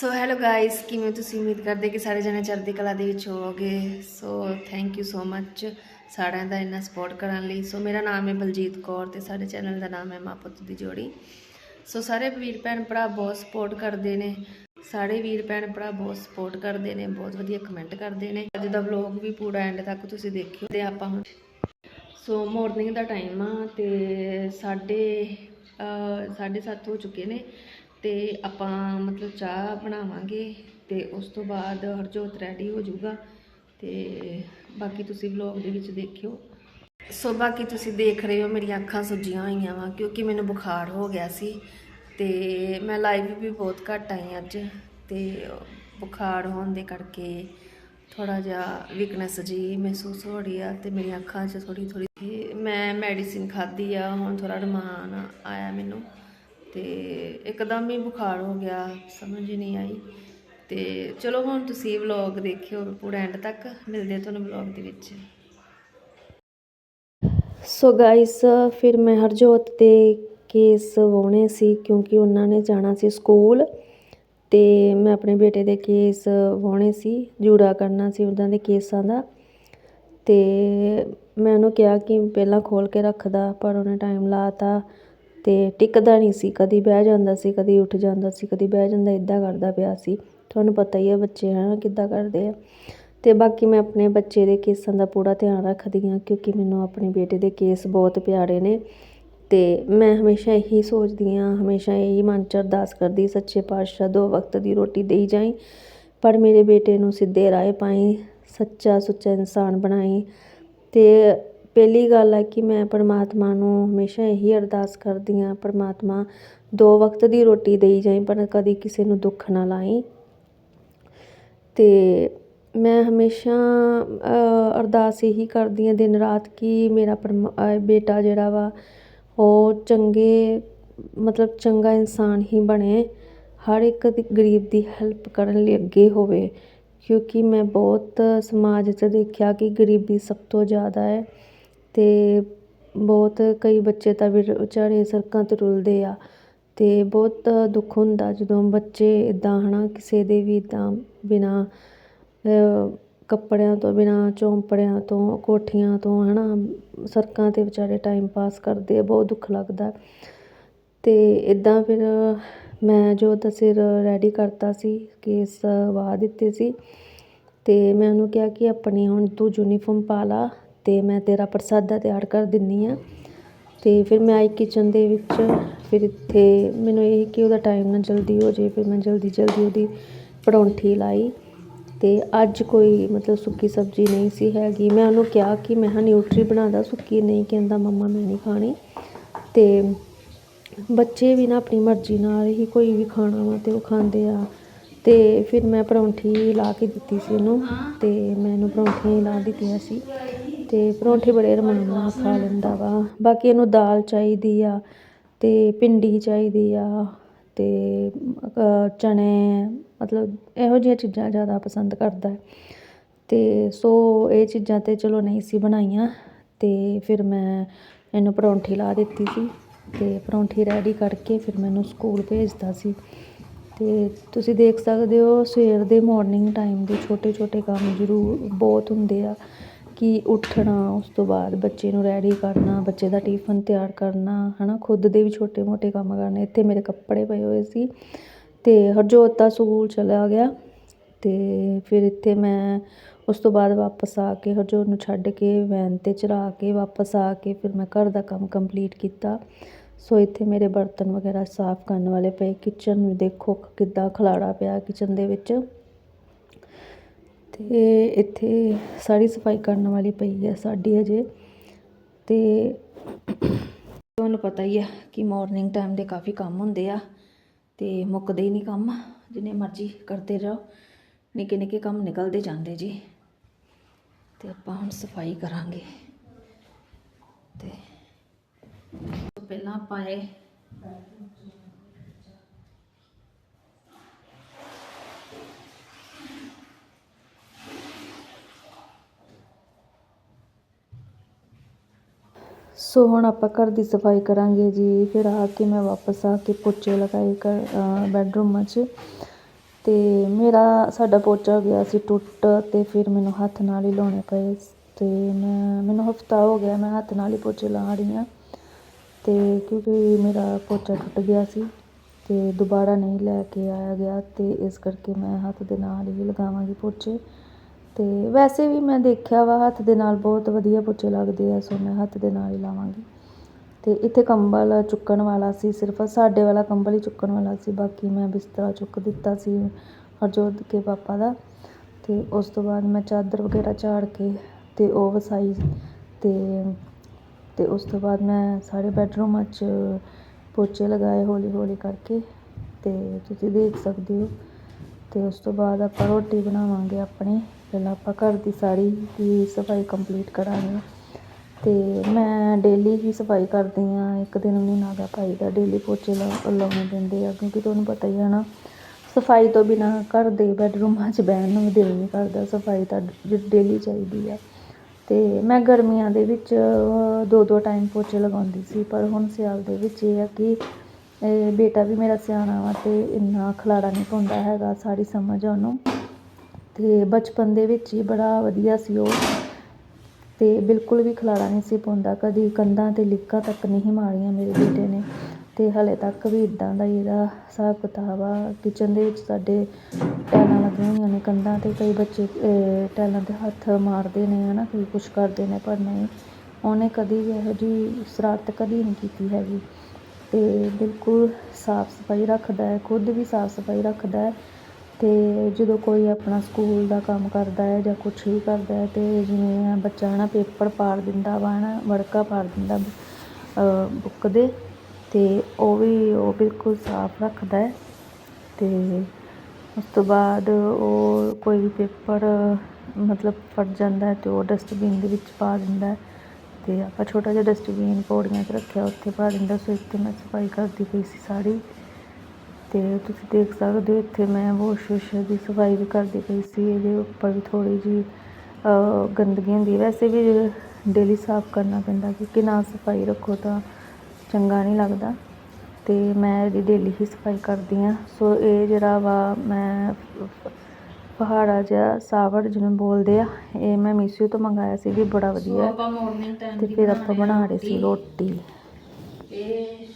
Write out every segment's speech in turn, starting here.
So hello guys ਕਿਵੇਂ ਤੁਸੀਂ? ਉਮੀਦ ਕਰਦੇ ਕਿ ਸਾਰੇ ਜਣੇ ਚੜ੍ਹਦੀ ਕਲਾ ਦੇ ਵਿੱਚ ਹੋਵੋਗੇ। ਸੋ ਥੈਂਕ ਯੂ ਸੋ ਮੱਚ ਸਾਰਿਆਂ ਦਾ ਇੰਨਾ ਸਪੋਰਟ ਕਰਨ ਲਈ। ਸੋ ਮੇਰਾ ਨਾਮ ਹੈ ਬਲਜੀਤ ਕੌਰ ਤੇ ਸਾਡੇ ਚੈਨਲ ਦਾ ਨਾਮ ਹੈ ਮਾਂ ਪੁੱਤ ਦੀ ਜੋੜੀ। ਸੋ ਸਾਰੇ ਵੀਰ ਭੈਣ ਭਰਾ ਬਹੁਤ ਸਪੋਰਟ ਕਰਦੇ ਨੇ। ਸਾਰੇ ਵੀਰ ਭੈਣ ਭਰਾ ਬਹੁਤ ਸਪੋਰਟ ਕਰਦੇ ਨੇ ਬਹੁਤ ਵਧੀਆ ਕਮੈਂਟ ਕਰਦੇ ਨੇ। ਅੱਜ ਦਾ ਵਲੌਗ ਵੀ ਪੂਰਾ ਐਂਡ ਤੱਕ ਤੁਸੀਂ ਦੇਖਿਓ ਤੇ ਆਪਾਂ ਹੁਣ ਸੋ ਮਾਰਨਿੰਗ ਦਾ ਟਾਈਮ ਆ ਤੇ ਸਾਢੇ ਅ, ਸਾਢੇ ਸੱਤ ਹੋ ਚੁੱਕੇ ਨੇ। ਤੇ ਆਪਾਂ ਮਤਲਬ ਚਾਹ ਬਣਾਵਾਂਗੇ ਤੇ ਉਸ ਤੋਂ ਬਾਅਦ ਹਰਜੋਤ ਰੈਡੀ ਹੋ ਜਾਊਗਾ ਤੇ ਬਾਕੀ ਤੁਸੀਂ ਵਲੌਗ ਦੇ ਵਿੱਚ ਦੇਖਿਓ। ਸੋ ਬਾਕੀ ਤੁਸੀਂ ਦੇਖ ਰਹੇ ਹੋ ਮੇਰੀਆਂ ਅੱਖਾਂ ਸੁੱਜੀਆਂ ਹੋਈਆਂ ਵਾ ਕਿਉਂਕਿ ਮੈਨੂੰ ਬੁਖਾਰ ਹੋ ਗਿਆ ਸੀ ਤੇ ਮੈਂ ਲਾਈਵ ਵੀ ਬਹੁਤ ਘੱਟ ਆਈ ਅੱਜ ਤੇ ਬੁਖਾਰ ਹੋਣ ਦੇ ਕਰਕੇ ਥੋੜਾ ਜਿਹਾ ਵੀਕਨੈਸ ਜੀ ਮਹਿਸੂਸ ਹੋ ਰਹੀ ਆ ਤੇ ਮੇਰੀਆਂ ਅੱਖਾਂ 'ਚ ਥੋੜੀ ਥੋੜੀ ਮੈਂ ਮੈਡੀਸਿਨ ਖਾਧੀ ਆ, ਹੁਣ ਥੋੜਾ ਰਮਾਨ ਆਇਆ ਮੈਨੂੰ। ਤੇ ਇੱਕਦਮ ਹੀ ਬੁਖਾਰ ਹੋ ਗਿਆ, ਸਮਝ ਹੀ ਨਹੀਂ ਆਈ। ਤੇ ਚਲੋ ਹੁਣ ਤੁਸੀਂ ਵਲੌਗ ਦੇਖਿਓ ਪੂਰਾ ਐਂਡ ਤੱਕ, ਮਿਲਦੇ ਤੁਹਾਨੂੰ ਵਲੌਗ ਦੇ ਵਿੱਚ। ਸੋ ਗਾਇਸ ਫਿਰ ਮੈਂ ਹਰਜੋਤ ਦੇ ਕੇਸ ਵਾਉਣੇ ਸੀ ਕਿਉਂਕਿ ਉਹਨਾਂ ਨੇ ਜਾਣਾ ਸੀ ਸਕੂਲ ਤੇ ਮੈਂ ਆਪਣੇ ਬੇਟੇ ਦੇ ਕੇਸ ਵਾਉਣੇ ਸੀ, ਜੂੜਾ ਕਰਨਾ ਸੀ ਉਹਨਾਂ ਦੇ ਕੇਸਾਂ ਦਾ। ਤੇ ਮੈਂ ਉਹਨੂੰ ਕਿਹਾ ਕਿ ਪਹਿਲਾਂ ਖੋਲ ਕੇ ਰੱਖਦਾ, ਪਰ ਉਹਨੇ ਟਾਈਮ ਲਾਤਾ ਅਤੇ ਟਿਕਦਾ ਨਹੀਂ ਸੀ, ਕਦੀ ਬਹਿ ਜਾਂਦਾ ਸੀ, ਕਦੀ ਉੱਠ ਜਾਂਦਾ ਸੀ, ਕਦੀ ਬਹਿ ਜਾਂਦਾ ਇੱਦਾਂ ਕਰਦਾ ਪਿਆ ਸੀ। ਤੁਹਾਨੂੰ ਪਤਾ ਹੀ ਹੈ ਬੱਚੇ ਹੈ ਨਾ ਕਿੱਦਾਂ ਕਰਦੇ ਆ। ਅਤੇ ਬਾਕੀ ਮੈਂ ਆਪਣੇ ਬੱਚੇ ਦੇ ਕੇਸਾਂ ਦਾ ਪੂਰਾ ਧਿਆਨ ਰੱਖਦੀ ਹਾਂ, ਕਿਉਂਕਿ ਮੈਨੂੰ ਆਪਣੇ ਬੇਟੇ ਦੇ ਕੇਸ ਬਹੁਤ ਪਿਆਰੇ ਨੇ। ਅਤੇ ਮੈਂ ਹਮੇਸ਼ਾ ਇਹੀ ਸੋਚਦੀ ਹਾਂ, ਹਮੇਸ਼ਾ ਇਹੀ ਮਨ ਚ ਅਰਦਾਸ ਕਰਦੀ, ਸੱਚੇ ਪਾਤਸ਼ਾਹ ਦੋ ਵਕਤ ਦੀ ਰੋਟੀ ਦੇਈ ਜਾਈ, ਪਰ ਮੇਰੇ ਬੇਟੇ ਨੂੰ ਸਿੱਧੇ ਰਾਹ ਪਾਈ, ਸੱਚਾ ਸੁੱਚਾ ਇਨਸਾਨ ਬਣਾਈ। ਅਤੇ ਪਹਿਲੀ ਗੱਲ ਹੈ ਕਿ ਮੈਂ ਪਰਮਾਤਮਾ ਨੂੰ ਹਮੇਸ਼ਾ ਇਹੀ ਅਰਦਾਸ ਕਰਦੀ ਹਾਂ, ਪਰਮਾਤਮਾ ਦੋ ਵਕਤ ਦੀ ਰੋਟੀ ਦੇਈ ਜਾਈ, ਪਰ ਕਦੀ ਕਿਸੇ ਨੂੰ ਦੁੱਖ ਨਾ ਲਾਈ। ਅਤੇ ਮੈਂ ਹਮੇਸ਼ਾ ਅਰਦਾਸ ਇਹੀ ਕਰਦੀ ਹਾਂ ਦਿਨ ਰਾਤ ਕਿ ਮੇਰਾ ਪਰਮਾ- ਬੇਟਾ ਜਿਹੜਾ ਵਾ, ਉਹ ਚੰਗੇ, ਮਤਲਬ ਚੰਗਾ ਇਨਸਾਨ ਹੀ ਬਣੇ। ਹਰ ਇੱਕ ਦੀ, ਗਰੀਬ ਦੀ ਹੈਲਪ ਕਰਨ ਲਈ ਅੱਗੇ ਹੋਵੇ, ਕਿਉਂਕਿ ਮੈਂ ਬਹੁਤ ਸਮਾਜ 'ਚ ਦੇਖਿਆ ਕਿ ਗਰੀਬੀ ਸਭ ਤੋਂ ਜ਼ਿਆਦਾ ਹੈ। ਅਤੇ ਬਹੁਤ ਕਈ ਬੱਚੇ ਤਾਂ ਵਿਰ- ਵਿਚਾਰੇ ਸੜਕਾਂ 'ਤੇ ਰੁਲਦੇ ਆ ਅਤੇ ਬਹੁਤ ਦੁੱਖ ਹੁੰਦਾ ਜਦੋਂ ਬੱਚੇ ਇੱਦਾਂ ਹੈ ਨਾ ਕਿਸੇ ਦੇ ਵੀ ਇੱਦਾਂ ਬਿਨਾਂ ਕੱਪੜਿਆਂ ਤੋਂ ਬਿਨਾਂ, ਚੌਂਪੜਿਆਂ ਤੋਂ, ਕੋਠੀਆਂ ਤੋਂ ਹੈ ਨਾ ਸੜਕਾਂ 'ਤੇ ਵਿਚਾਰੇ ਟਾਈਮ ਪਾਸ ਕਰਦੇ ਆ, ਬਹੁਤ ਦੁੱਖ ਲੱਗਦਾ। ਅਤੇ ਇੱਦਾਂ ਫਿਰ ਮੈਂ ਜੋ ਤਾਂ ਸਿਰ ਰੈਡੀ ਕਰਤਾ ਸੀ, ਕੇਸ ਵਾਹ ਦਿੱਤੇ ਸੀ ਅਤੇ ਮੈਂ ਉਹਨੂੰ ਕਿਹਾ ਕਿ ਆਪਣੀ ਹੁਣ ਤੂੰ ਯੂਨੀਫਾਰਮ ਪਾ ਲਾ ਅਤੇ ਮੈਂ ਤੇਰਾ ਪ੍ਰਸਾਦਾ ਤਿਆਰ ਕਰ ਦਿੰਦੀ ਹਾਂ ਅਤੇ ਫਿਰ ਮੈਂ ਆਈ ਕਿਚਨ ਦੇ ਵਿੱਚ, ਫਿਰ ਇੱਥੇ ਮੈਨੂੰ ਇਹ ਕਿ ਉਹਦਾ ਟਾਈਮ ਨਾ ਜਲਦੀ ਹੋ ਜਾਵੇ ਫਿਰ ਮੈਂ ਜਲਦੀ ਜਲਦੀ ਉਹਦੀ ਪਰੌਂਠੀ ਲਾਈ। ਅਤੇ ਅੱਜ ਕੋਈ ਮਤਲਬ ਸੁੱਕੀ ਸਬਜ਼ੀ ਨਹੀਂ ਸੀ ਹੈਗੀ। ਮੈਂ ਉਹਨੂੰ ਕਿਹਾ ਕਿ ਮੈਂ ਹਾਂ ਨਿਊਟਰੀ ਬਣਾਦਾ ਸੁੱਕੀ ਨਹੀਂ ਕਹਿੰਦਾ ਮੰਮਾ ਮੈਂ ਨਹੀਂ ਖਾਣੀ। ਅਤੇ ਬੱਚੇ ਵੀ ਨਾ ਆਪਣੀ ਮਰਜ਼ੀ ਨਾਲ ਹੀ ਕੋਈ ਵੀ ਖਾਣਾ ਵਾ ਅਤੇ ਉਹ ਖਾਂਦੇ ਆ। ਅਤੇ ਫਿਰ ਮੈਂ ਪਰੌਂਠੀ ਲਾ ਕੇ ਦਿੱਤੀ ਸੀ ਉਹਨੂੰ ਅਤੇ ਮੈਂ ਇਹਨੂੰ ਪਰੌਂਠੀਆਂ ਲਾ ਦਿੱਤੀਆਂ ਸੀ। ਅਤੇ ਪਰੌਂਠੇ ਬੜੇ ਰਮਾਨ ਨਾਲ ਖਾ ਲੈਂਦਾ ਵਾ। ਬਾਕੀ ਇਹਨੂੰ ਦਾਲ ਚਾਹੀਦੀ ਆ ਅਤੇ ਭਿੰਡੀ ਚਾਹੀਦੀ ਆ ਅਤੇ ਚਣੇ ਮਤਲਬ ਇਹੋ ਜਿਹੀਆਂ ਚੀਜ਼ਾਂ ਜ਼ਿਆਦਾ ਪਸੰਦ ਕਰਦਾ ਅਤੇ ਸੋ ਇਹ ਚੀਜ਼ਾਂ ਤਾਂ ਚਲੋ ਨਹੀਂ ਸੀ ਬਣਾਈਆਂ ਅਤੇ ਫਿਰ ਮੈਂ ਇਹਨੂੰ ਪਰੌਂਠੀ ਲਾ ਦਿੱਤੀ ਸੀ ਅਤੇ ਪਰੌਂਠੀ ਰੈਡੀ ਕਰਕੇ ਫਿਰ ਮੈਨੂੰ ਸਕੂਲ ਭੇਜਦਾ ਸੀ। ਅਤੇ ਤੁਸੀਂ ਦੇਖ ਸਕਦੇ ਹੋ ਸਵੇਰ ਦੇ ਮਾਰਨਿੰਗ ਟਾਈਮ ਦੇ ਛੋਟੇ ਛੋਟੇ ਕੰਮ ਜ਼ਰੂਰ ਬਹੁਤ ਹੁੰਦੇ ਆ। ਕਿ ਉੱਠਣਾ, ਉਸ ਤੋਂ ਬਾਅਦ ਬੱਚੇ ਨੂੰ ਰੈਡੀ ਕਰਨਾ, ਬੱਚੇ ਦਾ ਟਿਫਨ ਤਿਆਰ ਕਰਨਾ ਹੈ ਨਾ ਖੁਦ ਦੇ ਵੀ ਛੋਟੇ ਮੋਟੇ ਕੰਮ ਕਰਨੇ। ਇੱਥੇ ਮੇਰੇ ਕੱਪੜੇ ਪਏ ਹੋਏ ਸੀ ਅਤੇ ਹਰਜੋਤ ਤਾਂ ਸਕੂਲ ਚਲਾ ਗਿਆ ਅਤੇ ਫਿਰ ਇੱਥੇ ਮੈਂ ਉਸ ਤੋਂ ਬਾਅਦ ਵਾਪਸ ਆ ਕੇ ਹਰਜੋਤ ਨੂੰ ਛੱਡ ਕੇ ਵੈਨ ਤੇ ਚੜਾ ਕੇ ਵਾਪਸ ਆ ਕੇ ਫਿਰ ਮੈਂ ਘਰ ਦਾ ਕੰਮ ਕੰਪਲੀਟ ਕੀਤਾ। ਸੋ ਇੱਥੇ ਮੇਰੇ ਬਰਤਨ ਵਗੈਰਾ ਸਾਫ਼ ਕਰਨ ਵਾਲੇ ਪਏ ਕਿਚਨ ਨੂੰ ਦੇਖੋ ਕਿੱਦਾਂ ਖਲਾੜਾ ਪਿਆ ਕਿਚਨ ਦੇ ਵਿੱਚ। ਤੇ ਇੱਥੇ ਸਾਰੀ ਸਫ਼ਾਈ ਕਰਨ ਵਾਲੀ ਪਈ ਹੈ ਸਾਡੀ ਅਜੇ ਅਤੇ ਤੁਹਾਨੂੰ ਪਤਾ ਹੀ ਆ ਕਿ ਮਾਰਨਿੰਗ ਟਾਈਮ ਦੇ ਕਾਫੀ ਕੰਮ ਹੁੰਦੇ ਆ ਅਤੇ ਮੁੱਕਦੇ ਹੀ ਨਹੀਂ ਕੰਮ, ਜਿੰਨੇ ਮਰਜ਼ੀ ਕਰਦੇ ਰਹੋ ਨਿੱਕੇ ਨਿੱਕੇ ਕੰਮ ਨਿਕਲਦੇ ਜਾਂਦੇ ਜੀ। ਤੇ ਆਪਾਂ ਹੁਣ ਸਫ਼ਾਈ ਕਰਾਂਗੇ। ਤੇ ਪਹਿਲਾਂ ਆਪਾਂ ਇਹ ਸੋ ਹੁਣ ਆਪਾਂ ਘਰ ਦੀ ਸਫ਼ਾਈ ਕਰਾਂਗੇ ਜੀ। ਫਿਰ ਆ ਕੇ ਮੈਂ ਵਾਪਸ ਆ ਕੇ ਪੋਚੇ ਲਗਾਏ ਕਰ ਬੈਡਰੂਮਾਂ 'ਚ। ਤੇ ਮੇਰਾ, ਸਾਡਾ ਪੋਚਾ ਗਿਆ ਸੀ ਟੁੱਟ ਤੇ ਫਿਰ ਮੈਨੂੰ ਹੱਥ ਨਾਲ ਹੀ ਲਾਉਣੇ ਪਏ। ਤੇ ਮੈਂ, ਮੈਨੂੰ ਹਫਤਾ ਹੋ ਗਿਆ ਮੈਂ ਹੱਥ ਨਾਲ ਹੀ ਪੋਚੇ ਲਾ ਰਹੀ ਹਾਂ। ਤੇ ਕਿਉਂਕਿ ਮੇਰਾ ਪੋਚਾ ਟੁੱਟ ਗਿਆ ਸੀ ਤੇ ਦੁਬਾਰਾ ਨਹੀਂ ਲੈ ਕੇ ਆਇਆ ਗਿਆ ਤੇ ਇਸ ਕਰਕੇ ਮੈਂ ਹੱਥ ਦੇ ਨਾਲ ਹੀ ਲਗਾਵਾਂਗੀ ਪੋਚੇ। ਅਤੇ ਵੈਸੇ ਵੀ ਮੈਂ ਦੇਖਿਆ ਵਾ, ਹੱਥ ਦੇ ਨਾਲ ਬਹੁਤ ਵਧੀਆ ਪੋਚੇ ਲੱਗਦੇ ਆ, ਸੋ ਮੈਂ ਹੱਥ ਦੇ ਨਾਲ ਹੀ ਲਾਵਾਂਗੀ। ਅਤੇ ਇੱਥੇ ਕੰਬਲ ਚੁੱਕਣ ਵਾਲਾ ਸੀ, ਸਿਰਫ ਸਾਡੇ ਵਾਲਾ ਕੰਬਲ ਹੀ ਚੁੱਕਣ ਵਾਲਾ ਸੀ, ਬਾਕੀ ਮੈਂ ਬਿਸਤਰਾ ਚੁੱਕ ਦਿੱਤਾ ਸੀ ਹਰਜੋਤ ਕੇ ਪਾਪਾ ਦਾ। ਅਤੇ ਉਸ ਤੋਂ ਬਾਅਦ ਮੈਂ ਚਾਦਰ ਵਗੈਰਾ ਝਾੜ ਕੇ ਅਤੇ ਉਹ ਵਸਾਈ ਅਤੇ ਅਤੇ ਉਸ ਤੋਂ ਬਾਅਦ ਮੈਂ ਸਾਰੇ ਬੈਡਰੂਮਾਂ 'ਚ ਪੋਚੇ ਲਗਾਏ ਹੌਲੀ ਹੌਲੀ ਕਰਕੇ ਅਤੇ ਤੁਸੀਂ ਦੇਖ ਸਕਦੇ ਹੋ। ਅਤੇ ਉਸ ਤੋਂ ਬਾਅਦ ਆਪਾਂ ਰੋਟੀ ਬਣਾਵਾਂਗੇ ਆਪਣੀ। ਪਹਿਲਾਂ ਆਪਾਂ ਘਰ ਦੀ ਸਾਰੀ ਦੀ ਸਫ਼ਾਈ ਕੰਪਲੀਟ ਕਰਾਂਗੇ। ਤੇ ਮੈਂ ਡੇਲੀ ਹੀ ਸਫ਼ਾਈ ਕਰਦੀ ਆ ਇੱਕ ਦਿਨ ਵੀ ਨਾ ਗਾ ਭਾਈ ਦਾ ਡੇਲੀ ਪੋਚੇ ਲਾ- ਲਾਉਣੇ ਪੈਂਦੇ ਆ, ਕਿਉਂਕਿ ਤੁਹਾਨੂੰ ਪਤਾ ਹੀ ਹੈ ਨਾ, ਸਫ਼ਾਈ ਤੋਂ ਬਿਨਾ ਘਰ ਦੇ ਬੈਡਰੂਮਾਂ 'ਚ ਬਹਿਣ ਨੂੰ ਦਿਲ ਨਹੀਂ ਕਰਦਾ, ਸਫ਼ਾਈ ਤਾਂ ਡੇਲੀ ਚਾਹੀਦੀ ਆ। ਤੇ ਮੈਂ ਗਰਮੀਆਂ ਦੇ ਵਿੱਚ ਦੋ ਦੋ ਟਾਈਮ ਪੋਚੇ ਲਗਾਉਂਦੀ ਸੀ, ਪਰ ਹੁਣ ਸਿਆਲ ਦੇ ਵਿੱਚ ਇਹ ਆ ਕਿ ਬੇਟਾ ਵੀ ਮੇਰਾ ਸਿਆਣਾ ਵਾ ਤੇ ਇੰਨਾ ਖਲਾਰਾ ਨਹੀਂ ਪਾਉਂਦਾ ਹੈਗਾ ਸਾਰੀ ਸਮਝ ਆ ਉਹਨੂੰ। ਤੇ ਬਚਪਨ ਦੇ ਵਿੱਚ ਹੀ ਬੜਾ ਵਧੀਆ ਸੀ ਉਹ। ਅਤੇ ਬਿਲਕੁਲ ਵੀ ਖਲਾਰਾ ਨਹੀਂ ਸੀ ਪਾਉਂਦਾ। ਕਦੀ ਕੰਧਾਂ ਤੇ ਲੀਕਾਂ ਤੱਕ ਨਹੀਂ ਮਾਰੀਆਂ ਮੇਰੇ ਬੇਟੇ ਨੇ। ਅਤੇ ਹਾਲੇ ਤੱਕ ਵੀ ਇੱਦਾਂ ਦਾ ਹੀ ਇਹਦਾ ਹਿਸਾਬ ਕਿਤਾਬ ਆ। ਕਿਚਨ ਦੇ ਵਿੱਚ ਸਾਡੇ ਟਾਇਲਾਂ ਲੱਗੀਆਂ ਹੋਈਆਂ ਨੇ। ਕੰਧਾਂ ਤੇ ਕਈ ਬੱਚੇ ਅਹ, ਤੇ ਹੱਥ ਮਾਰਦੇ ਨੇ ਹੈ ਨਾ ਕਈ ਕੁਛ ਕਰਦੇ ਨੇ ਪਰ ਨਹੀਂ। ਉਹਨੇ ਕਦੀ ਇਹੋ ਜਿਹੀ ਸ਼ਰਾਰਤ ਕਦੀ ਨਹੀਂ ਕੀਤੀ ਹੈਗੀ। ਅਤੇ ਬਿਲਕੁਲ ਸਾਫ਼ ਸਫ਼ਾਈ ਰੱਖਦਾ ਹੈ। ਖੁਦ ਵੀ ਸਾਫ਼ ਸਫ਼ਾਈ ਰੱਖਦਾ ਹੈ। ਅਤੇ ਜਦੋਂ ਕੋਈ ਆਪਣਾ ਸਕੂਲ ਦਾ ਕੰਮ ਕਰਦਾ ਹੈ ਜਾਂ ਕੁਛ ਵੀ ਕਰਦਾ ਹੈ ਤੇ ਜਿਵੇਂ ਬੱਚਾ ਹੈ ਨਾ ਪੇਪਰ ਪਾੜ ਦਿੰਦਾ ਵਾ ਹੈ ਨਾ, ਵੜਕਾ ਪਾੜ ਦਿੰਦਾ ਬੁੱਕ ਦੇ ਅਤੇ ਉਹ ਵੀ ਉਹ ਬਿਲਕੁਲ ਸਾਫ਼ ਰੱਖਦਾ ਹੈ ਤੇ ਉਸ ਤੋਂ ਬਾਅਦ ਉਹ ਕੋਈ ਵੀ ਪੇਪਰ, ਮਤਲਬ ਫਟ ਜਾਂਦਾ ਅਤੇ ਉਹ ਡਸਟਬਿਨ ਦੇ ਵਿੱਚ ਪਾ ਦਿੰਦਾ ਅਤੇ ਆਪਾਂ ਛੋਟਾ ਜਿਹਾ ਡਸਟਬਿਨ ਪੌੜੀਆਂ 'ਚ ਰੱਖਿਆ, ਉੱਥੇ ਪਾ ਦਿੰਦਾ ਸੋ ਇੱਥੇ ਮੈਂ ਸਫ਼ਾਈ ਕਰਦੀ ਪਈ ਸੀ ਸਾਰੀ ਤੇ ਤੁਸੀਂ ਦੇਖ ਸਕਦੇ ਹੋ ਇੱਥੇ ਮੈਂ ਵਾਸ਼ ਵੂਸ਼ ਦੀ ਸਫ਼ਾਈ ਵੀ ਕਰਦੀ ਪਈ ਸੀ ਇਹਦੇ ਉੱਪਰ ਵੀ ਥੋੜੀ ਜੀ ਗੰਦਗੀ ਹੁੰਦੀ ਵੈਸੇ ਵੀ ਡੇਲੀ ਸਾਫ਼ ਕਰਨਾ ਪੈਂਦਾ ਕਿਉਂਕਿ ਨਾ ਸਫ਼ਾਈ ਰੱਖੋ ਤਾਂ ਚੰਗਾ ਨਹੀਂ ਲੱਗਦਾ। ਤੇ ਮੈਂ ਇਹਦੀ ਡੇਲੀ ਹੀ ਸਫ਼ਾਈ ਕਰਦੀ ਹਾਂ। ਸੋ ਇਹ ਜਿਹੜਾ ਵਾ ਮੈਂ ਪਹਾੜਾ ਜਿਹਾ ਸਾਵਰ ਜਿਹਨੂੰ ਬੋਲਦੇ ਆ ਇਹ ਮੈਂ ਮੀਸ਼ੋ ਤੋਂ ਮੰਗਾਇਆ ਸੀ ਵੀ ਬੜਾ ਵਧੀਆ ਤੇ ਫਿਰ ਆਪਾਂ ਬਣਾ ਰਹੇ ਸੀ ਰੋਟੀ। ਇਹ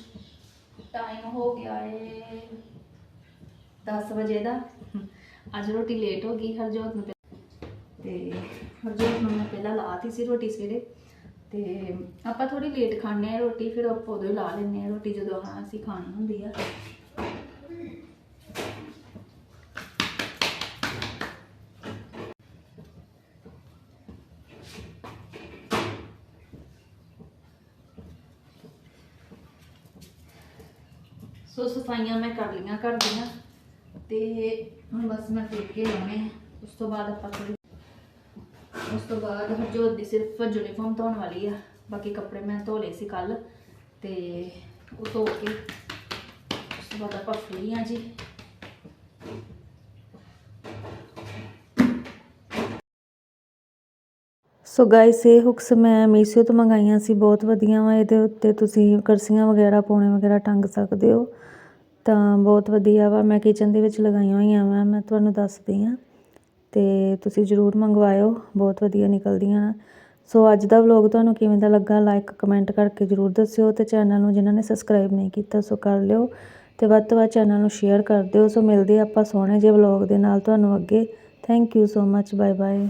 ਟਾਈਮ ਹੋ ਗਿਆ ਏ 10 ਵਜੇ ਦਾ। ਅੱਜ ਰੋਟੀ ਲੇਟ ਹੋ ਗਈ ਹਰਜੋਤ ਨੂੰ ਪਹਿ- ਤੇ ਹਰਜੋਤ ਨੂੰ ਮੈਂ ਪਹਿਲਾਂ ਲਾਤੀ ਸੀ ਰੋਟੀ ਸਵੇਰੇ। ਤੇ ਆਪਾਂ ਥੋੜੀ ਲੇਟ ਖਾਂਦੇ ਆ ਰੋਟੀ, ਫਿਰ ਆਪਾਂ ਉਦੋਂ ਹੀ ਲਾ ਲੈਂਦੇ ਆ ਰੋਟੀ ਜਦੋਂ ਹਾਂ ਅਸੀਂ ਖਾਣੀ ਹੁੰਦੀ ਆ। ਸੋ ਸਫਾਈਆਂ ਮੈਂ ਕਰ ਲਈਆਂ ਘਰ ਦੀਆਂ ਤੇ ਹੁਣ ਬਸ ਮੈਂ ਫੇਕੇ ਲਾਉਣੇ ਉਸ ਤੋਂ ਬਾਅਦ ਆਪਾਂ ਥੋੜੀ ਉਸ ਤੋਂ ਬਾਅਦ ਹਰਜੋਤ ਦੀ ਸਿਰਫ ਯੂਨੀਫਾਰਮ ਧੋਣ ਵਾਲੀ ਆ। ਬਾਕੀ ਕੱਪੜੇ ਮੈਂ ਧੋ ਲਏ ਸੀ ਕੱਲ ਤੇ ਉਹ ਧੋ ਕੇ ਉਸ ਤੋਂ ਬਾਅਦ ਆਪਾਂ ਫ੍ਰੀ ਆ ਜੀ। ਸੋ ਗਾਇਸ ਇਹ ਹੁਕਸ ਮੈਂ ਮੀਸ਼ੋ ਤੋਂ ਮੰਗਾਈਆਂ ਸੀ, ਬਹੁਤ ਵਧੀਆ ਵਾ। ਇਹਦੇ ਉੱਤੇ ਤੁਸੀਂ ਕਰਸੀਆਂ ਵਗੈਰਾ, ਪੌਣੇ ਵਗੈਰਾ ਟੰਗ ਸਕਦੇ ਹੋ। ਤਾਂ ਬਹੁਤ ਵਧੀਆ ਵਾ, ਮੈਂ ਕਿਚਨ ਦੇ ਵਿੱਚ ਲਗਾਈਆਂ ਹੋਈਆਂ ਵਾ, ਮੈਂ ਤੁਹਾਨੂੰ ਦੱਸਦੀ ਹਾਂ। ਅਤੇ ਤੁਸੀਂ ਜ਼ਰੂਰ ਮੰਗਵਾਇਓ, ਬਹੁਤ ਵਧੀਆ ਨਿਕਲਦੀਆਂ ਸੋ ਅੱਜ ਦਾ ਵਲੋਗ ਤੁਹਾਨੂੰ ਕਿਵੇਂ ਦਾ ਲੱਗਾ ਲਾਈਕ ਕਮੈਂਟ ਕਰਕੇ ਜ਼ਰੂਰ ਦੱਸਿਓ ਅਤੇ ਚੈਨਲ ਨੂੰ ਜਿਨ੍ਹਾਂ ਨੇ ਸਬਸਕ੍ਰਾਈਬ ਨਹੀਂ ਕੀਤਾ, ਸੋ ਕਰ ਲਿਓ। ਅਤੇ ਵੱਧ ਤੋਂ ਵੱਧ ਚੈਨਲ ਨੂੰ ਸ਼ੇਅਰ ਕਰ ਦਿਓ। ਸੋ ਮਿਲਦੇ ਆਪਾਂ ਸੋਹਣੇ ਜਿਹੇ ਵਲੋਗ ਦੇ ਨਾਲ ਤੁਹਾਨੂੰ ਅੱਗੇ। Thank you so much bye bye